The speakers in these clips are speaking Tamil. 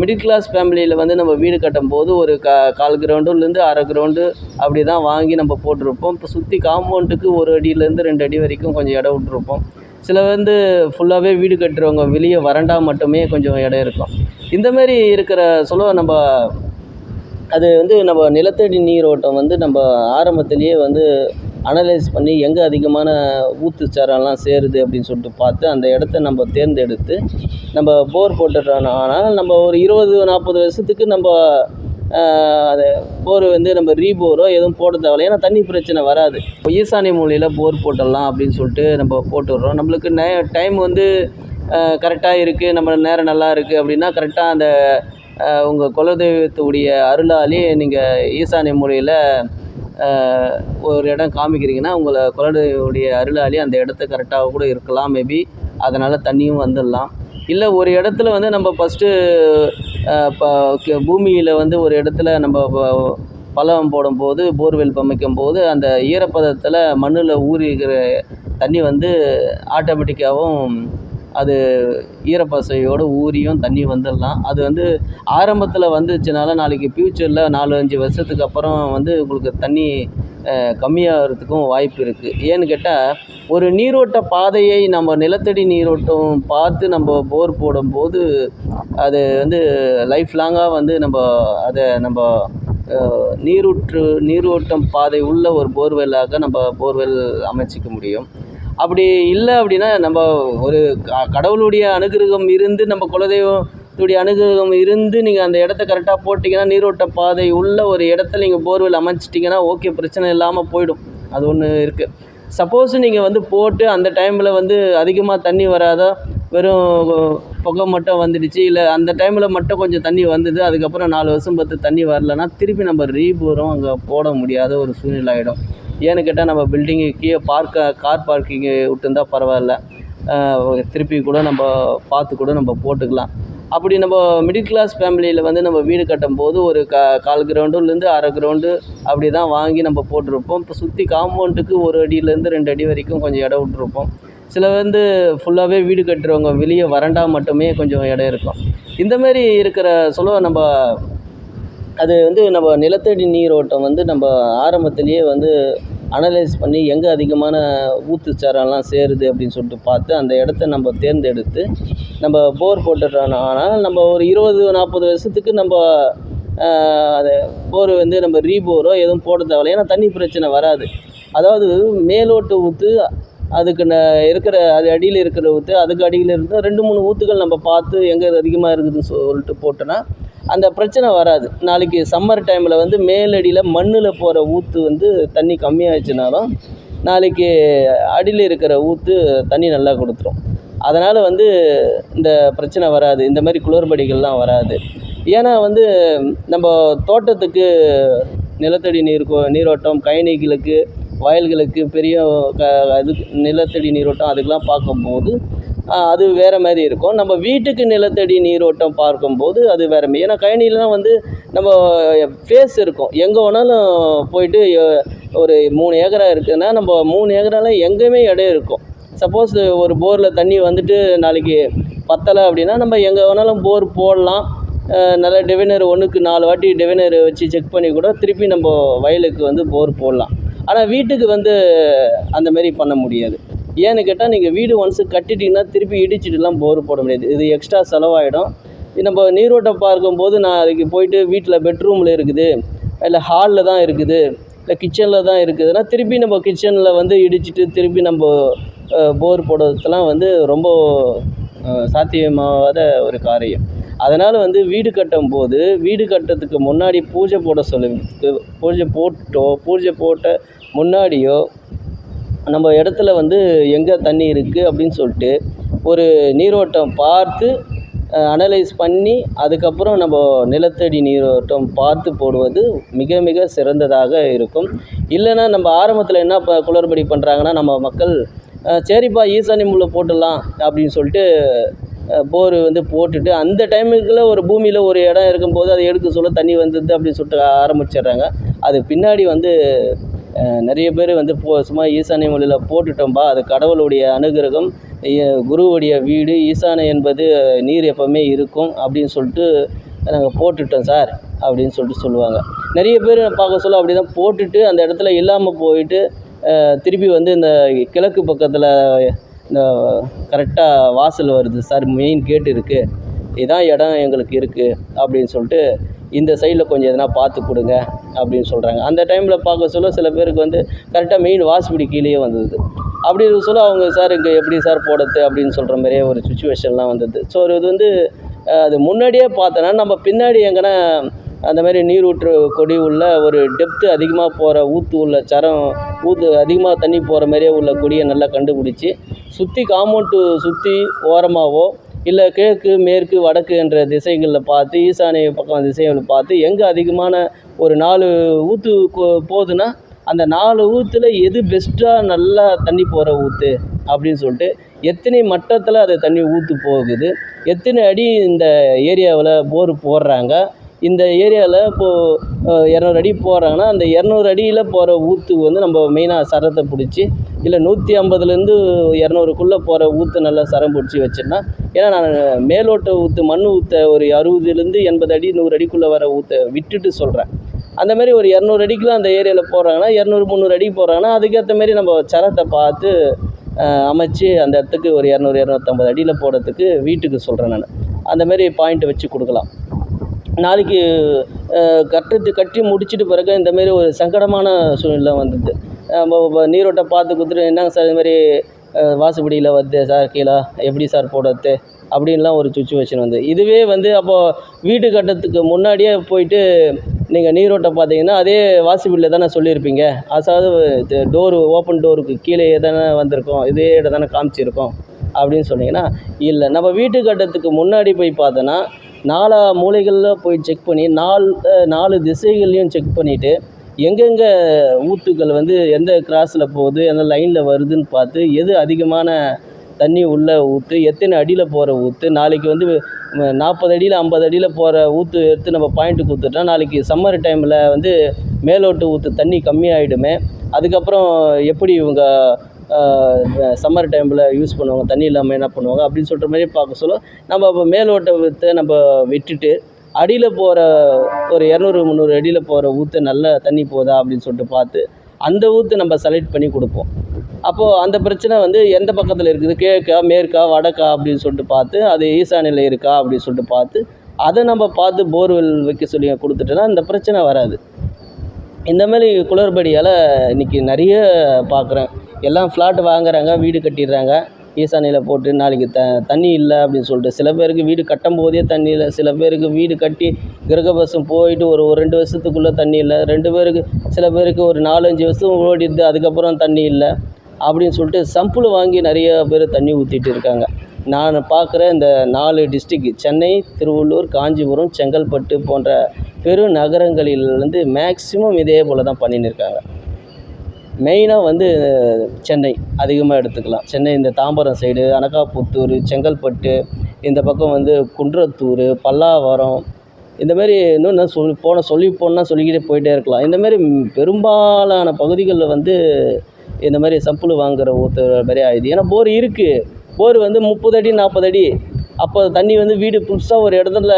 மிடில் கிளாஸ் ஃபேமிலியில் வந்து நம்ம வீடு கட்டும்போது ஒரு கா கால் கிரவுண்டுலேருந்து அரை கிரவுண்டு அப்படி தான் வாங்கி நம்ம போட்டிருப்போம். இப்போ சுற்றி காம்பவுண்டுக்கு ஒரு அடியிலேருந்து ரெண்டு அடி வரைக்கும் கொஞ்சம் இடம் விட்டுருப்போம். சில வந்து ஃபுல்லாகவே வீடு கட்டுறவங்க வெளியே வறண்டா மட்டுமே கொஞ்சம் இடம் இருக்கும். இந்தமாரி இருக்கிற சொல்ல நம்ம அது வந்து நம்ம நிலத்தடி நீரோட்டம் வந்து நம்ம ஆரம்பத்துலேயே வந்து அனலைஸ் பண்ணி எங்கே அதிகமான ஊத்துச்சாரெல்லாம் சேருது அப்படின்னு சொல்லிட்டு பார்த்து அந்த இடத்த நம்ம தேர்ந்தெடுத்து நம்ம போர் போட்டுடுறோம் ஆனால் நம்ம ஒரு இருபது நாற்பது வருஷத்துக்கு நம்ம அது போர் வந்து நம்ம ரீபோரோ எதுவும் போட தேவையில்ல. ஏன்னா தண்ணி பிரச்சனை வராது. இப்போ ஈசானிய மூலையில் போர் போட்டுடலாம் அப்படின்னு சொல்லிட்டு நம்ம போட்டுடுறோம். நம்மளுக்கு நே டைம் வந்து கரெக்டாக இருக்குது நம்ம நேரம் நல்லா இருக்குது அப்படின்னா கரெக்டாக அந்த உங்கள் குலதெய்வத்துடைய அருளாலே நீங்கள் ஈசானிய மூலையில் ஒரு இடம் காமிக்கிறீங்கன்னா உங்களை குலதெய்வடைய அருளாளி அந்த இடத்த கரெக்டாக கூட இருக்கலாம் மேபி அதனால் தண்ணியும் வந்துடலாம். இல்லை ஒரு இடத்துல வந்து நம்ம ஃபஸ்ட்டு இப்போ பூமியில் வந்து ஒரு இடத்துல நம்ம பழம் போடும்போது போர்வெல் அமைக்கும்போது அந்த ஈரப்பதத்தில் மண்ணில் ஊறிக்கிற தண்ணி வந்து ஆட்டோமேட்டிக்காகவும் அது ஈரப்பசையோடு ஊறியும் தண்ணி வந்துடலாம். அது வந்து ஆரம்பத்தில் வந்துச்சுனால நாளைக்கு ஃப்யூச்சரில் நாலு அஞ்சு வருஷத்துக்கு அப்புறம் வந்து உங்களுக்கு தண்ணி கம்மியாகிறதுக்கும் வாய்ப்பு இருக்குது ஏன்னு கேட்டால் ஒரு நீரோட்ட பாதையை நம்ம நிலத்தடி நீரோட்டம் பார்த்து நம்ம போர் போடும்போது அது வந்து லைஃப் லாங்காக வந்து நம்ம அதை நம்ம நீரூற்று நீரோட்டம் பாதை உள்ள ஒரு போர்வெல்லாக நம்ம போர்வெல் அமைச்சிக்க முடியும். அப்படி இல்லை அப்படின்னா நம்ம ஒரு கடவுளுடைய அனுகிரகம் இருந்து நம்ம குலதெய்வத்துடைய அனுகிரகம் இருந்து நீங்கள் அந்த இடத்த கரெக்டாக போட்டிங்கன்னா நீரோட்ட பாதை உள்ள ஒரு இடத்துல நீங்கள் போர்வெல் அமைச்சிட்டிங்கன்னா ஓகே பிரச்சனை இல்லாமல் போயிடும். அது ஒன்று இருக்குது சப்போஸ் நீங்கள் வந்து போட்டு அந்த டைமில் வந்து அதிகமாக தண்ணி வராத வெறும் புகை மட்டும் வந்துடுச்சு இல்லை அந்த டைமில் மட்டும் கொஞ்சம் தண்ணி வந்தது அதுக்கப்புறம் நாலு வருஷம் பத்து தண்ணி வரலன்னா திருப்பி நம்ம ரீபோரும் அங்கே போட முடியாத ஒரு சூழ்நிலை ஆகிடும் ஏன்னு கேட்டால் நம்ம பில்டிங்கு கீழே பார்க்க கார் பார்க்கிங்கு விட்டுருந்தா பரவாயில்ல. திருப்பி கூட நம்ம பார்த்து கூட நம்ம போட்டுக்கலாம். அப்படி நம்ம மிடில் கிளாஸ் ஃபேமிலியில் வந்து நம்ம வீடு கட்டும்போது ஒரு கா கால் கிரவுண்டுலேருந்து அரை கிரவுண்டு அப்படி தான் வாங்கி நம்ம போட்டிருப்போம். இப்போ சுற்றி காம்பவுண்டுக்கு ஒரு அடியிலேருந்து ரெண்டு அடி வரைக்கும் கொஞ்சம் இடம் விட்டுருப்போம். சில வந்து ஃபுல்லாகவே வீடு கட்டுறவங்க வெளியே வறண்டா மட்டுமே கொஞ்சம் இடம் இருக்கும். இந்த மாதிரி இருக்கிற சொல்ல நம்ம அது வந்து நம்ம நிலத்தடி நீரோட்டம் வந்து நம்ம ஆரம்பத்துலேயே வந்து அனலைஸ் பண்ணி எங்கே அதிகமான ஊத்துச்சாரெல்லாம் சேருது அப்படின்னு சொல்லிட்டு பார்த்து அந்த இடத்த நம்ம தேர்ந்தெடுத்து நம்ம போர் போட்டுட்டோம் ஆனால் நம்ம ஒரு இருபது நாற்பது வருஷத்துக்கு நம்ம அது போர் வந்து நம்ம ரீபோரோ எதுவும் போட தேவையில்ல. ஏன்னா தண்ணி பிரச்சனை வராது. அதாவது மேலோட்டு ஊற்று அதுக்கு ந இருக்கிற அது அடியில் இருக்கிற ஊற்று அதுக்கு அடியில் இருந்து ரெண்டு மூணு ஊற்றுகள் நம்ம பார்த்து எங்கே அதிகமாக இருக்குதுன்னு சொல்லிட்டு போட்டோன்னா அந்த பிரச்சனை வராது. நாளைக்கு சம்மர் டைமில் வந்து மேலடியில் மண்ணில் போகிற ஊற்று வந்து தண்ணி கம்மியாகிடுச்சினாலும் நாளைக்கு அடியில் இருக்கிற ஊற்று தண்ணி நல்லா கொடுத்துரும். அதனால் வந்து இந்த பிரச்சனை வராது. இந்த மாதிரி குளறுபடிகள்லாம் வராது. ஏன்னா வந்து நம்ம தோட்டத்துக்கு நிலத்தடி நீர் நீரோட்டம் கயனிகளுக்கு வயல்களுக்கு பெரிய க இதுக்கு நிலத்தடி நீரோட்டம் அதுக்கெலாம் பார்க்கும்போது அது வேறு மாதிரி இருக்கும். நம்ம வீட்டுக்கு நிலத்தடி நீரோட்டம் பார்க்கும்போது அது வேறு மாரி ஏன்னா கழனிலாம் வந்து நம்ம ஃபேஸ் இருக்கும். எங்கே வேணாலும் போயிட்டு ஒரு மூணு ஏக்கரா இருக்குதுன்னா நம்ம மூணு ஏக்கரால எங்கேயுமே இடம் இருக்கும். சப்போஸ் ஒரு போரில் தண்ணி வந்துட்டு நாளைக்கு பத்தலை அப்படின்னா நம்ம எங்கே வேணாலும் போர் போடலாம். நல்லா டிவைனர் ஒன்றுக்கு நாலு வாட்டி டிவைனர் வச்சு செக் பண்ணி கூட திருப்பி நம்ம வயலுக்கு வந்து போர் போடலாம். ஆனால் வீட்டுக்கு வந்து அந்தமாரி பண்ண முடியாது. ஏன்னு கேட்டால் நீங்கள் வீடு ஒன்ஸ் கட்டிட்டிங்கன்னா திருப்பி இடிச்சிட்டுலாம் போர் போட முடியாது. இது எக்ஸ்ட்ரா செலவாகிடும் நம்ம நீரோட்டம் பார்க்கும்போது நான் அதுக்கு போயிட்டு வீட்டில் பெட்ரூமில் இருக்குது. இல்லை ஹாலில் தான் இருக்குது. இல்லை கிச்சனில் தான் இருக்குதுன்னா திருப்பி நம்ம கிச்சனில் வந்து இடிச்சிட்டு திருப்பி நம்ம போர் போடுறதுலாம் வந்து ரொம்ப சாத்தியமாகாத ஒரு காரியம். அதனால் வந்து வீடு கட்டும்போது வீடு கட்டுறதுக்கு முன்னாடி பூஜை போட சொல்லி பூஜை போட்டோ பூஜை போட்ட முன்னாடியோ நம்ம இடத்துல வந்து எங்கே தண்ணி இருக்குது அப்படின்னு சொல்லிட்டு ஒரு நீரோட்டம் பார்த்து அனலைஸ் பண்ணி அதுக்கப்புறம் நம்ம நிலத்தடி நீரோட்டம் பார்த்து போடுவது மிக மிக சிறந்ததாக இருக்கும். இல்லைன்னா நம்ம ஆரம்பத்தில் என்ன இப்போ குளறுபடி பண்ணுறாங்கன்னா நம்ம மக்கள் சரிப்பா ஈசானி முல்லை போட்டுடலாம் அப்படின்னு சொல்லிட்டு போர் வந்து போட்டுட்டு அந்த டைமுக்குள்ள ஒரு பூமியில் ஒரு இடம் இருக்கும்போது அதை எடுக்க சொல்ல தண்ணி வந்துடுது அப்படின்னு சொல்லிட்டு ஆரம்பிச்சிடுறாங்க. அது பின்னாடி வந்து நிறைய பேர் வந்து போ சும்மா ஈசானிய மொழியில் போட்டுட்டோம்பா. அது கடவுளுடைய அனுகிரகம். குருவுடைய வீடு ஈசானை என்பது நீர் எப்போவுமே இருக்கும் அப்படின்னு சொல்லிட்டு நாங்கள் போட்டுட்டோம் சார் அப்படின்னு சொல்லிட்டு சொல்லுவாங்க. நிறைய பேர் பார்க்க சொல்ல அப்படி தான் போட்டுட்டு அந்த இடத்துல இல்லாமல் போயிட்டு திருப்பி வந்து இந்த கிழக்கு பக்கத்தில் இந்த கரெக்டாக வாசல் வருது சார் மெயின் கேட் இருக்குது இதான் இடம் எங்களுக்கு இருக்குது அப்படின்னு சொல்லிட்டு இந்த சைடில் கொஞ்சம் எதனா பார்த்து கொடுங்க அப்படின்னு சொல்கிறாங்க அந்த டைமில் பார்க்க சொல்ல சில பேருக்கு வந்து கரெக்டாக மெயின் வாசுபடி கீழேயே வந்தது. அப்படி இருக்க சொல்ல அவங்க சார் இங்கே எப்படி சார் போடுறது அப்படின்னு சொல்கிற மாதிரியே ஒரு சுச்சுவேஷன்லாம் வந்தது. ஸோ இது வந்து அது முன்னாடியே பார்த்தோன்னா நம்ம பின்னாடி எங்கன்னா அந்த மாதிரி நீரூற்று கொடி உள்ள ஒரு டெப்த்து அதிகமாக போகிற ஊற்று உள்ள சரம் ஊற்று அதிகமாக தண்ணி போகிற மாதிரியே உள்ள கொடியை நல்லா கண்டுபிடிச்சி சுற்றி காம்பவுண்டு சுற்றி ஓரமாகவோ இல்லை கிழக்கு மேற்கு வடக்கு என்ற திசைகளில் பார்த்து ஈசானிய பக்கம் திசைகளை பார்த்து எங்கே அதிகமான ஒரு நாலு ஊற்று போகுதுன்னா அந்த நாலு ஊற்றுல எது பெஸ்ட்டாக நல்லா தண்ணி போகிற ஊற்று அப்படின்னு சொல்லிட்டு எத்தனை மட்டத்தில் அது தண்ணி ஊற்று போகுது? எத்தனை அடி இந்த ஏரியாவில் போர் போடுறாங்க? இந்த ஏரியாவில் இப்போது இரநூறு அடி போடுறாங்கன்னா அந்த இரநூறு அடியில் போகிற ஊற்றுக்கு வந்து நம்ம மெயினாக சரத்தை பிடிச்சி இல்லை நூற்றி ஐம்பதுலேருந்து இரநூறுக்குள்ளே போகிற ஊற்று நல்லா சரம் பிடிச்சி வச்சேன்னா ஏன்னா நான் மேலோட்ட ஊற்று மண் ஊற்ற ஒரு அறுபதுலேருந்து எண்பது அடி நூறு அடிக்குள்ளே வர ஊற்றை விட்டுட்டு சொல்கிறேன் அந்த மாதிரி ஒரு இரநூறு அடிக்குலாம் அந்த ஏரியாவில் போடுறாங்கன்னா இரநூறு முந்நூறு அடிக்கு போகிறாங்கன்னா அதுக்கேற்ற மாரி நம்ம சரத்தை பார்த்து அமைச்சு அந்த இடத்துக்கு ஒரு இரநூறு இரநூத்தம்பது அடியில் போடுறதுக்கு வீட்டுக்கு சொல்கிறேன் நான். அந்த மாரி பாயிண்ட்டை வச்சு கொடுக்கலாம். நாளைக்கு கட்டுறது கட்டி முடிச்சிட்டு பிறகு இந்தமாரி ஒரு சங்கடமான சூழ்நிலை வந்தது. நம்ம பார்த்து கொடுத்துட்டு என்னங்க சார் இது மாதிரி வாசுபடியில் வருது சார் கீழே எப்படி சார் போடுறது அப்படின்லாம் ஒரு சுச்சுவேஷன் வந்து. இதுவே வந்து அப்போது வீடு கட்டுறதுக்கு முன்னாடியே போயிட்டு நீங்கள் நீரோட்டம் பார்த்தீங்கன்னா அதே வாசப்படியில் தானே சொல்லியிருப்பீங்க. அதாவது டோரு ஓப்பன் டோருக்கு கீழேயே தானே வந்திருக்கோம். இதே இடம் தானே காமிச்சிருக்கோம் அப்படின்னு சொன்னீங்கன்னா இல்லை. நம்ம வீட்டு கட்டத்துக்கு முன்னாடி போய் பார்த்தோன்னா நாலா மூலைகளில் போய் செக் பண்ணி நாலு நாலு திசைகள்லையும் செக் பண்ணிவிட்டு எங்கெங்கே ஊற்றுக்கள் வந்து எந்த கிராஸில் போகுது எந்த லைனில் வருதுன்னு பார்த்து எது அதிகமான தண்ணி உள்ள ஊற்று எத்தனை அடியில் போகிற ஊற்று நாளைக்கு வந்து நாற்பது அடியில் ஐம்பது அடியில் போகிற ஊற்று எடுத்து நம்ம பாயிண்ட்டு கொடுத்துட்டோம் நாளைக்கு சம்மர் டைமில் வந்து மேலோட்டு ஊற்று தண்ணி கம்மியாயிடுமே. அதுக்கப்புறம் எப்படி இவங்க சம்மர் டைமில் யூஸ் பண்ணுவாங்க தண்ணி இல்லாமல் என்ன பண்ணுவாங்க அப்படின்னு சொல்கிற மாதிரி பார்க்க சொல்ல நம்ம மேலோட்டத்தை நம்ம விட்டுட்டு அடியில் போகிற ஒரு இரநூறு முந்நூறு அடியில் போகிற ஊற்று நல்ல தண்ணி போகுதா அப்படின்னு சொல்லிட்டு பார்த்து அந்த ஊற்று நம்ம செலக்ட் பண்ணி கொடுப்போம். அப்போது அந்த பிரச்சனை வந்து எந்த பக்கத்தில் இருக்குது? கிழக்கா மேற்கா வடக்கா அப்படின்னு சொல்லிட்டு பார்த்து அது ஈசானியில் இருக்கா அப்படின்னு சொல்லிட்டு பார்த்து அதை நம்ம பார்த்து போர்வெல் வைக்க சொல்லி கொடுத்துட்டோன்னா இந்த பிரச்சனை வராது. இந்த மாதிரி குளறுபடியால் இன்றைக்கி நிறைய பார்க்குறேன். எல்லாம் ஃப்ளாட் வாங்குறாங்க வீடு கட்டிடுறாங்க. ஈசானியில் போட்டு நாளைக்கு த தண்ணி இல்லை அப்படின்னு சொல்லிட்டு சில பேருக்கு வீடு கட்டும் போதே தண்ணி இல்லை சில பேருக்கு வீடு கட்டி கிரகபசம் போயிட்டு ஒரு ஒரு ரெண்டு வருஷத்துக்குள்ளே தண்ணி இல்லை ரெண்டு பேருக்கு சில பேருக்கு ஒரு நாலஞ்சு வருஷம் ஓடிடுது அதுக்கப்புறம் தண்ணி இல்லை அப்படின்னு சொல்லிட்டு சம்பிள் வாங்கி நிறைய பேர் தண்ணி ஊற்றிட்டு இருக்காங்க. நான் பார்க்குற இந்த நாலு டிஸ்ட்ரிக் சென்னை திருவள்ளூர் காஞ்சிபுரம் செங்கல்பட்டு போன்ற பெரு நகரங்களிலிருந்து மேக்சிமம் இதே போல் தான் பண்ணின்னு இருக்காங்க. மெயினாக வந்து சென்னை. அதிகமாக எடுத்துக்கலாம். சென்னை இந்த தாம்பரம் சைடு அனகாபுத்தூர் செங்கல்பட்டு இந்த பக்கம் வந்து குன்றத்தூர் பல்லாவரம் இந்தமாரி இன்னும் நான் சொல் போன சொல்லி போனால் சொல்லிக்கிட்டே போயிட்டே இருக்கலாம். இந்தமாரி பெரும்பாலான பகுதிகளில் வந்து இந்த மாதிரி சம்பளம் வாங்குகிற ஊற்றுற மாதிரி ஆயிடுது. ஏன்னா போர் இருக்குது போர் வந்து முப்பது அடி நாற்பது அடி. அப்போ தண்ணி வந்து வீடு புதுசாக ஒரு இடத்துல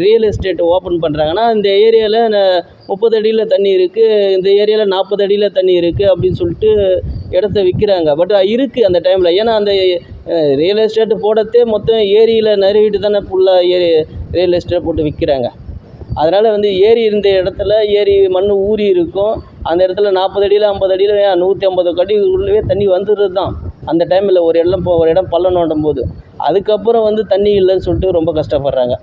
ரியல் எஸ்டேட் ஓப்பன் பண்ணுறாங்கன்னா இந்த ஏரியாவில் முப்பது அடியில் தண்ணி இருக்குது இந்த ஏரியாவில் நாற்பது அடியில் தண்ணி இருக்குது அப்படின்னு சொல்லிட்டு இடத்த விற்கிறாங்க பட் இருக்குது அந்த டைமில் ஏன்னா அந்த ரியல் எஸ்டேட்டு போடுறதே மொத்தம் ஏரியில் நிறுவிட்டு தானே ஃபுல்லாக ஏரி ரியல் எஸ்டேட் போட்டு விற்கிறாங்க அதனால் வந்து ஏரி இருந்த இடத்துல ஏரி மண் ஊறி இருக்கும். அந்த இடத்துல நாற்பது அடியில் ஐம்பது அடியில் நூற்றி ஐம்பது அடி உள்ளவே தண்ணி வந்துடுறது தான் அந்த டைமில் ஒரு இடம் ஒரு இடம் பள்ளம் நோண்டும் போது. அதுக்கப்புறம் வந்து தண்ணி இல்லைன்னு சொல்லிட்டு ரொம்ப கஷ்டப்படுறாங்க.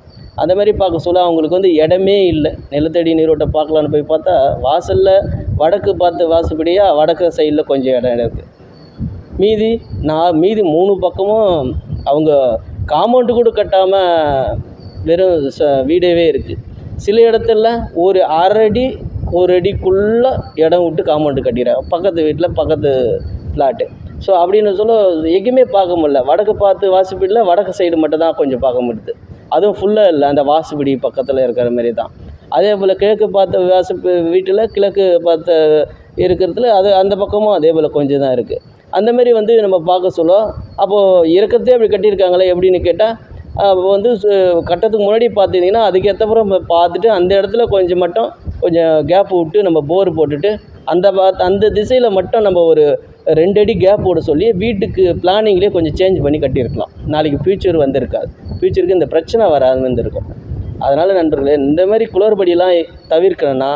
அந்த மாதிரி பார்க்க சொல்ல அவங்களுக்கு வந்து இடமே இல்லை. நிலத்தடி நீரோட்டம் பார்க்கலான்னு போய் பார்த்தா வாசலில் வடக்கு பார்த்து வாசப்படியாக வடக்கு சைடில் கொஞ்சம் இடம் இருக்குது மீதி நான் மீதி மூணு பக்கமும் அவங்க காம்பவுண்டு கூட கட்டாமல் வெறும் ச வீடவே இருக்குது சில இடத்துல ஒரு அரை அடி ஒரு அடிக்குள்ளே இடம் விட்டு காம்பவுண்டு கட்டிடுறாங்க. பக்கத்து வீட்டில் பக்கத்து ஃப்ளாட்டு ஸோ அப்படின்னு சொல்ல எங்கேயுமே பார்க்க முடில வடக்கு பார்த்து வாசப்படியில் வடக்கு சைடு மட்டும் தான் கொஞ்சம் பார்க்க முடியுது. அதுவும் ஃபுல்லாக இல்லை. அந்த வாசுபிடி பக்கத்தில் இருக்கிற மாரி தான். அதே போல் கிழக்கு பார்த்த வாசு வீட்டில் கிழக்கு பார்த்த இருக்கிறதுல அது அந்த பக்கமும் அதே போல் கொஞ்சம் தான் இருக்குது அந்த மாரி வந்து நம்ம பார்க்க சொல்ல அப்போது இருக்கிறதே அப்படி கட்டியிருக்காங்களே எப்படின்னு கேட்டால் அப்போ வந்து சு முன்னாடி பார்த்தீங்கன்னா அதுக்கேற்றப்புறம் நம்ம பார்த்துட்டு அந்த இடத்துல கொஞ்சம் மட்டும் கொஞ்சம் கேப் விட்டு நம்ம போர் போட்டுட்டு அந்த பாத் அந்த திசையில் மட்டும் நம்ம ஒரு ரெண்டு அடி கேப் போட சொல்லி வீட்டுக்கு பிளானிங்லேயே கொஞ்சம் சேஞ்ச் பண்ணி கட்டியிருக்கலாம். நாளைக்கு ஃப்யூச்சர் வந்திருக்காது. ஃப்யூச்சருக்கு இந்த பிரச்சனை வராது வந்திருக்கும். அதனால் நண்பர்களே இந்த மாதிரி குளறுபடியெல்லாம் தவிர்க்கணும்னா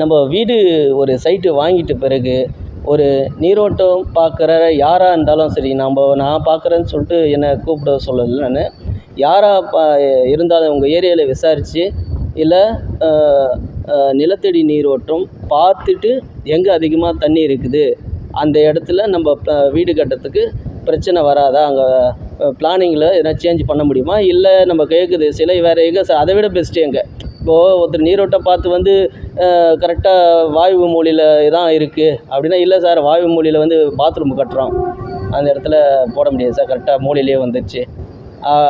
நம்ம வீடு ஒரு சைட்டு வாங்கிட்ட பிறகு ஒரு நீரோட்டம் பார்க்குற யாராக இருந்தாலும் சரி நம்ம நான் பார்க்குறேன்னு சொல்லிட்டு என்னை கூப்பிட சொல்லலை நான். யாராக பா இருந்தாலும் உங்கள் ஏரியாவில் விசாரித்து இல்லை நிலத்தடி நீரோட்டம் பார்த்துட்டு எங்கே அதிகமாக தண்ணி இருக்குது? அந்த இடத்துல நம்ம ப வீடு கட்டுறதுக்கு பிரச்சனை வராதா? அங்கே பிளானிங்கில் எதனா சேஞ்ச் பண்ண முடியுமா? இல்லை நம்ம கேட்குது சிலை வேறு எங்கே அதை விட பெஸ்ட்டு எங்கே? இப்போது ஒருத்தர் நீரோட்டம் பார்த்து வந்து கரெக்டாக வாயு மூலையில் தான் இருக்குது அப்படின்னா இல்லை சார் வாயு மூலையில் வந்து பாத்ரூம் கட்டுறோம். அந்த இடத்துல போட முடியாது சார் கரெக்டாக மூலையிலே வந்துடுச்சு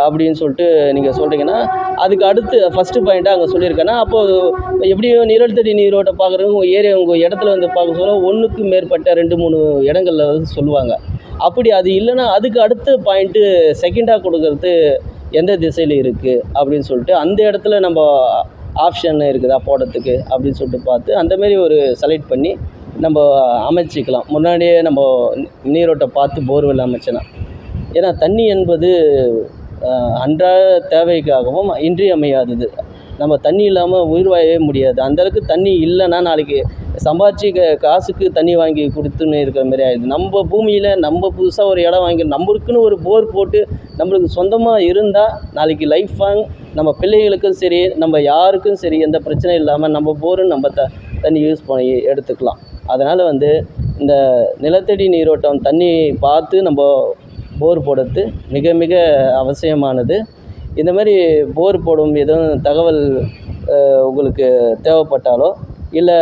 அப்படின்னு சொல்லிட்டு நீங்கள் சொல்கிறீங்கன்னா அதுக்கு அடுத்து ஃபஸ்ட்டு பாயிண்ட்டாக அங்கே சொல்லியிருக்கேன்னா அப்போது எப்படியும் நிலத்தடி நீரோட்டை பார்க்குறவங்க உங்கள் ஏரியா உங்கள் இடத்துல வந்து பார்க்க சொல்ல ஒன்றுக்கு மேற்பட்ட ரெண்டு மூணு இடங்கள்ல வந்து சொல்லுவாங்க. அப்படி அது இல்லைன்னா அதுக்கு அடுத்த பாயிண்ட்டு செகண்டாக கொடுக்கறது எந்த திசையில் இருக்குது அப்படின்னு சொல்லிட்டு அந்த இடத்துல நம்ம ஆப்ஷன் இருக்குதா போடுறதுக்கு அப்படின்னு சொல்லிட்டு பார்த்து அந்த மாரி ஒரு செலக்ட் பண்ணி நம்ம அமைச்சிக்கலாம். முன்னாடியே நம்ம நீரோட்டை பார்த்து போர்வெல் அமைச்சலாம் ஏன்னா தண்ணி என்பது அன்றாட தேவைக்காகவும் இன்றியமையாதது. நம்ம தண்ணி இல்லாமல் உயிர் வாழவே முடியாது. அந்தளவுக்கு தண்ணி இல்லைன்னா நாளைக்கு சம்பாதிச்சு க காசுக்கு தண்ணி வாங்கி கொடுத்துன்னு இருக்கிற மாதிரி ஆயிடுது. நம்ம பூமியில் நம்ம புதுசாக ஒரு இடம் வாங்கி நம்மளுக்குன்னு ஒரு போர் போட்டு நம்மளுக்கு சொந்தமாக இருந்தால் நாளைக்கு லைஃப் லாங் நம்ம பிள்ளைகளுக்கும் சரி நம்ம யாருக்கும் சரி எந்த பிரச்சனையும் இல்லாமல் நம்ம போரும் நம்ம த தண்ணி யூஸ் பண்ணி எடுத்துக்கலாம். அதனால் வந்து இந்த நிலத்தடி நீரோட்டம் தண்ணி பார்த்து நம்ம போர் போடுறது மிக மிக அவசியமானது. இந்த மாதிரி போர் போடும் எதுவும் தகவல் உங்களுக்கு தேவைப்பட்டாலோ இல்லை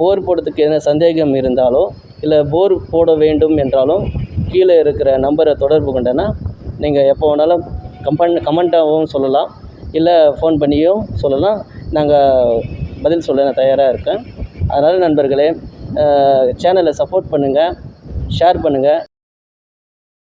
போர் போடுறதுக்கு எதனா சந்தேகம் இருந்தாலோ இல்லை போர் போட வேண்டும் என்றாலும் கீழே இருக்கிற நம்பரை தொடர்பு கொண்டேன்னா நீங்கள் எப்போ வேணாலும் கம்பன் கமெண்ட்டாகவும் சொல்லலாம். இல்லை ஃபோன் பண்ணியும் சொல்லலாம். நாங்கள் பதில் சொல்ல நான் தயாராக இருக்கேன். அதனால் நண்பர்களே சேனலை சப்போர்ட் பண்ணுங்கள் ஷேர் பண்ணுங்கள்